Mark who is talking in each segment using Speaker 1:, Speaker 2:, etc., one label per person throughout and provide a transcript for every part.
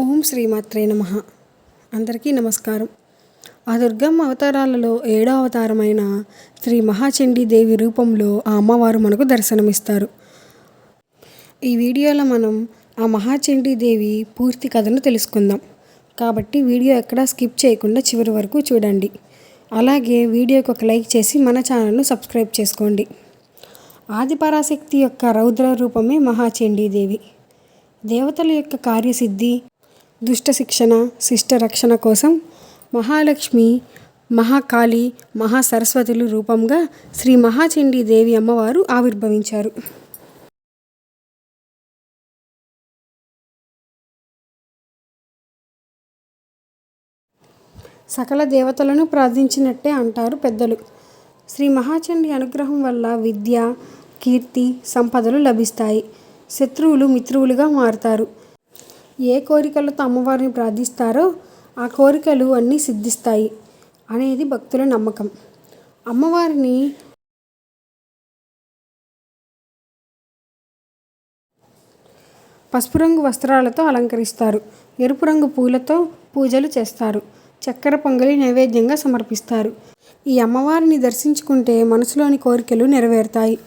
Speaker 1: ఓం శ్రీమాత్రే నమ. అందరికీ నమస్కారం. ఆ దుర్గమ్మ అవతారాలలో ఏడో అవతారమైన శ్రీ మహాచండీ దేవి రూపంలో ఆ అమ్మవారు మనకు దర్శనమిస్తారు. ఈ వీడియోలో మనం ఆ మహాచండీ దేవి పూర్తి కథను తెలుసుకుందాం. కాబట్టి వీడియో ఎక్కడా స్కిప్ చేయకుండా చివరి వరకు చూడండి. అలాగే వీడియోకి ఒక లైక్ చేసి మన ఛానల్ను సబ్స్క్రైబ్ చేసుకోండి. ఆదిపరాశక్తి యొక్క రౌద్ర రూపమే మహాచండీ దేవి. దేవతల యొక్క కార్యసిద్ధి దుష్ట శిక్షణ శిష్ట రక్షణ కోసం మహాలక్ష్మి మహాకాళి మహాసరస్వతులు రూపంగా శ్రీ మహాచండీ దేవి అమ్మవారు ఆవిర్భవించారు. సకల దేవతలను ప్రార్థించినట్టే అంటారు పెద్దలు. శ్రీ మహాచండి అనుగ్రహం వల్ల విద్య కీర్తి సంపదలు లభిస్తాయి. శత్రువులు మిత్రువులుగా మారుతారు. ఏ కోరికలతో అమ్మవారిని ప్రార్థిస్తారో ఆ కోరికలు అన్నీ సిద్ధిస్తాయి అనేది భక్తుల నమ్మకం. అమ్మవారిని పసుపు రంగు వస్త్రాలతో అలంకరిస్తారు. ఎరుపు రంగు పూలతో పూజలు చేస్తారు. చక్కెర పొంగలి నైవేద్యంగా సమర్పిస్తారు. ఈ అమ్మవారిని దర్శించుకుంటే మనసులోని కోరికలు నెరవేరుతాయి.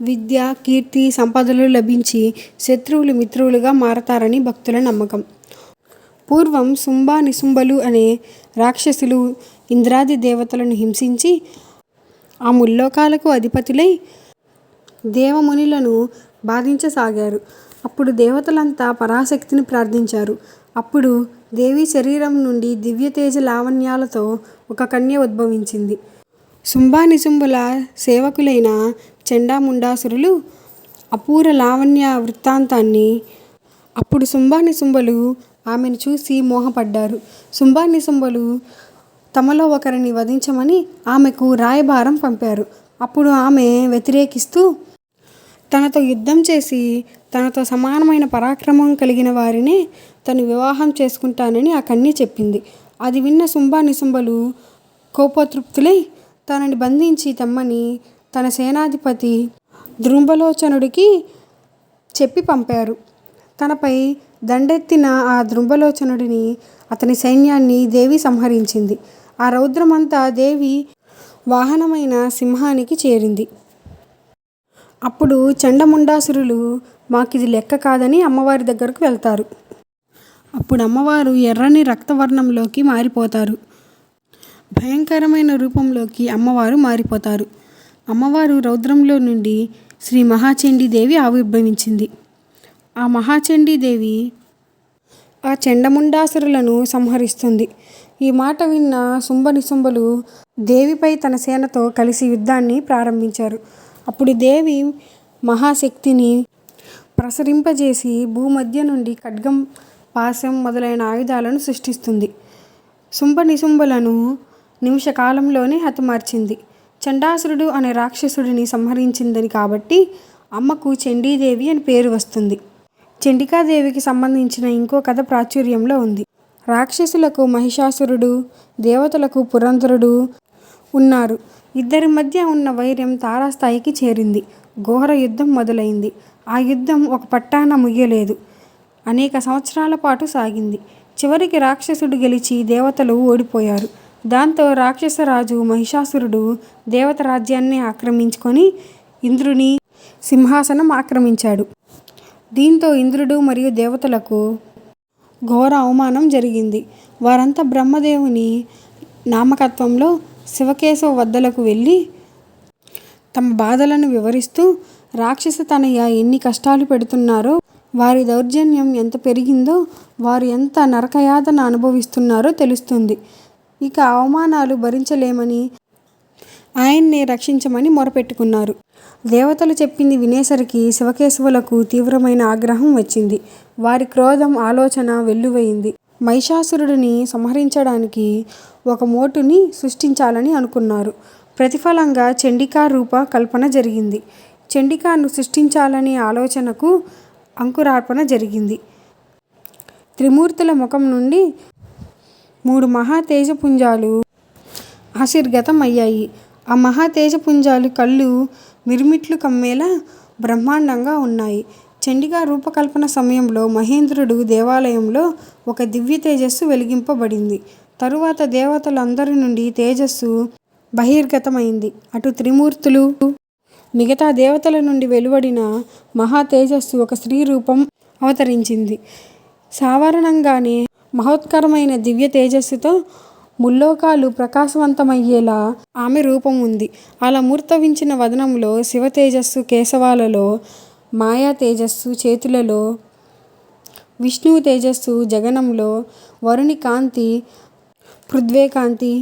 Speaker 1: విద్య కీర్తి సంపదలు లభించి శత్రువులు మిత్రువులుగా మారతారని భక్తుల నమ్మకం. పూర్వం శుంభ నిశుంభలు అనే రాక్షసులు ఇంద్రాది దేవతలను హింసించి ఆ ముల్లోకాలకు అధిపతులై దేవమునులను బాధించసాగారు. అప్పుడు దేవతలంతా పరాశక్తిని ప్రార్థించారు. అప్పుడు దేవి శరీరం నుండి దివ్యతేజ లావణ్యాలతో ఒక కన్య ఉద్భవించింది. శుంభానిశుంభుల సేవకులైన చండాముండాసురులు అపూర లావణ్య వృత్తాంతాన్ని అప్పుడు శుంభానిశుంభులు ఆమెను చూసి మోహపడ్డారు. శుంభానిశుంభులు తమలో ఒకరిని వధించమని ఆమెకు రాయబారం పంపారు. అప్పుడు ఆమె వ్యతిరేకిస్తూ తనతో యుద్ధం చేసి తనతో సమానమైన పరాక్రమం కలిగిన వారినే తను వివాహం చేసుకుంటానని ఆ కన్య చెప్పింది. అది విన్న శుంభా నిశుంభలు కోపోతృప్తులై తనని బంధించి తెమ్మని తన సేనాధిపతి దృంబలోచనుడికి చెప్పి పంపారు. తనపై దండెత్తిన ఆ దృంబలోచనుడిని అతని సైన్యాన్ని దేవి సంహరించింది. ఆ రౌద్రమంతా దేవి వాహనమైన సింహానికి చేరింది. అప్పుడు చండముండాసురులు మాకిది లెక్క కాదని అమ్మవారి దగ్గరకు వెళ్తారు. అప్పుడు అమ్మవారు ఎర్రని రక్తవర్ణంలోకి మారిపోతారు. భయంకరమైన రూపంలోకి అమ్మవారు మారిపోతారు. అమ్మవారు రౌద్రంలో నుండి శ్రీ మహాచండీదేవి ఆవిర్భవించింది. ఆ మహాచండీదేవి ఆ చెండముండాసురులను సంహరిస్తుంది. ఈ మాట విన్న శుంభ నిశుంభలు దేవిపై తన సేనతో కలిసి యుద్ధాన్ని ప్రారంభించారు. అప్పుడు దేవి మహాశక్తిని ప్రసరింపజేసి భూమధ్య నుండి ఖడ్గం పాశం మొదలైన ఆయుధాలను సృష్టిస్తుంది. శుంభ నిశుంభులను నిమిషకాలంలోనే హతమార్చింది చండాసురుడు అనే రాక్షసుడిని సంహరించిందని కాబట్టి అమ్మకు చండీదేవి అని పేరు వస్తుంది. చండికాదేవికి సంబంధించిన ఇంకో కథ ప్రాచుర్యంలో ఉంది. రాక్షసులకు మహిషాసురుడు దేవతలకు పురంధరుడు ఉన్నారు. ఇద్దరి మధ్య ఉన్న వైర్యం తారాస్థాయికి చేరింది. ఘోర యుద్ధం మొదలైంది. ఆ యుద్ధం ఒక పట్టాన ముగియలేదు అనేక సంవత్సరాల పాటు సాగింది. చివరికి రాక్షసుడు గెలిచి దేవతలు ఓడిపోయారు. దాంతో రాక్షసరాజు మహిషాసురుడు దేవత రాజ్యాన్ని ఆక్రమించుకొని ఇంద్రుని సింహాసనం ఆక్రమించాడు. దీంతో ఇంద్రుడు మరియు దేవతలకు ఘోర అవమానం జరిగింది. వారంతా బ్రహ్మదేవుని నామకత్వంలో శివకేశవ వద్దలకు వెళ్ళి తమ బాధలను వివరిస్తూ రాక్షస తనయ్య ఎన్ని కష్టాలు పెడుతున్నారో వారి దౌర్జన్యం ఎంత పెరిగిందో వారు ఎంత నరకయాతన అనుభవిస్తున్నారో తెలుస్తుంది. ఇక అవమానాలు భరించలేమని ఆయన్నే రక్షించమని మొరపెట్టుకున్నారు. దేవతలు చెప్పింది వినేసరికి శివకేశవులకు తీవ్రమైన ఆగ్రహం వచ్చింది. వారి క్రోధం ఆలోచన వెల్లువైంది. మహిషాసురుడిని సంహరించడానికి ఒక మోటుని సృష్టించాలని అనుకున్నారు. ప్రతిఫలంగా చండికా రూప కల్పన జరిగింది. చండికాను సృష్టించాలనే ఆలోచనకు అంకురార్పణ జరిగింది. త్రిమూర్తుల ముఖం నుండి మూడు మహా తేజపుంజాలు ఆశీర్గతం అయ్యాయి ఆ మహా తేజపుంజాలు కళ్ళు మిరుమిట్లు కమ్మేలా బ్రహ్మాండంగా ఉన్నాయి. చండిగా రూపకల్పన సమయంలో మహేంద్రుడు దేవాలయంలో ఒక దివ్య తేజస్సు వెలిగింపబడింది. తరువాత దేవతలందరి నుండి తేజస్సు బహిర్గతమైంది. అటు త్రిమూర్తులు మిగతా దేవతల నుండి వెలువడిన మహా తేజస్సు ఒక స్త్రీ రూపం అవతరించింది. సాధారణంగానే మహోత్కరమైన దివ్య తేజస్సుతో ముల్లోకాలు ప్రకాశవంతమయ్యేలా ఆమె రూపం ఉంది. అలా మూర్తవించిన వదనంలో శివ తేజస్సు కేశవాలలో మాయా తేజస్సు చేతులలో విష్ణువు తేజస్సు జగనంలో వరుణి కాంతి పృథ్వీ కాంతి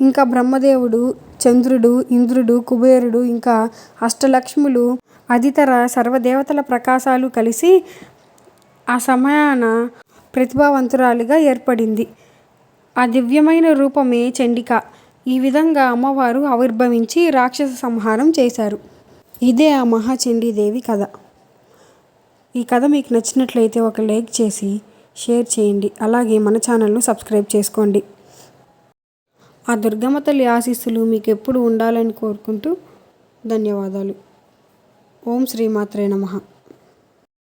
Speaker 1: ఇంకా బ్రహ్మదేవుడు చంద్రుడు ఇంద్రుడు కుబేరుడు ఇంకా అష్టలక్ష్ములు అదితర సర్వదేవతల ప్రకాశాలు కలిసి ఆ సమయాన ప్రతిభావంతురాలిగా ఏర్పడింది. ఆ దివ్యమైన రూపమే చండిక. ఈ విధంగా అమ్మవారు ఆవిర్భవించి రాక్షస సంహారం చేశారు. ఇదే ఆ మహాచండీదేవి కథ. ఈ కథ మీకు నచ్చినట్లయితే ఒక లైక్ చేసి షేర్ చేయండి. అలాగే మన ఛానల్ను సబ్స్క్రైబ్ చేసుకోండి. ఆ దుర్గమ్మ తల్లి ఆశీస్సులు మీకు ఎప్పుడు ఉండాలని కోరుకుంటూ ధన్యవాదాలు. ఓం శ్రీమాత్రే నమః.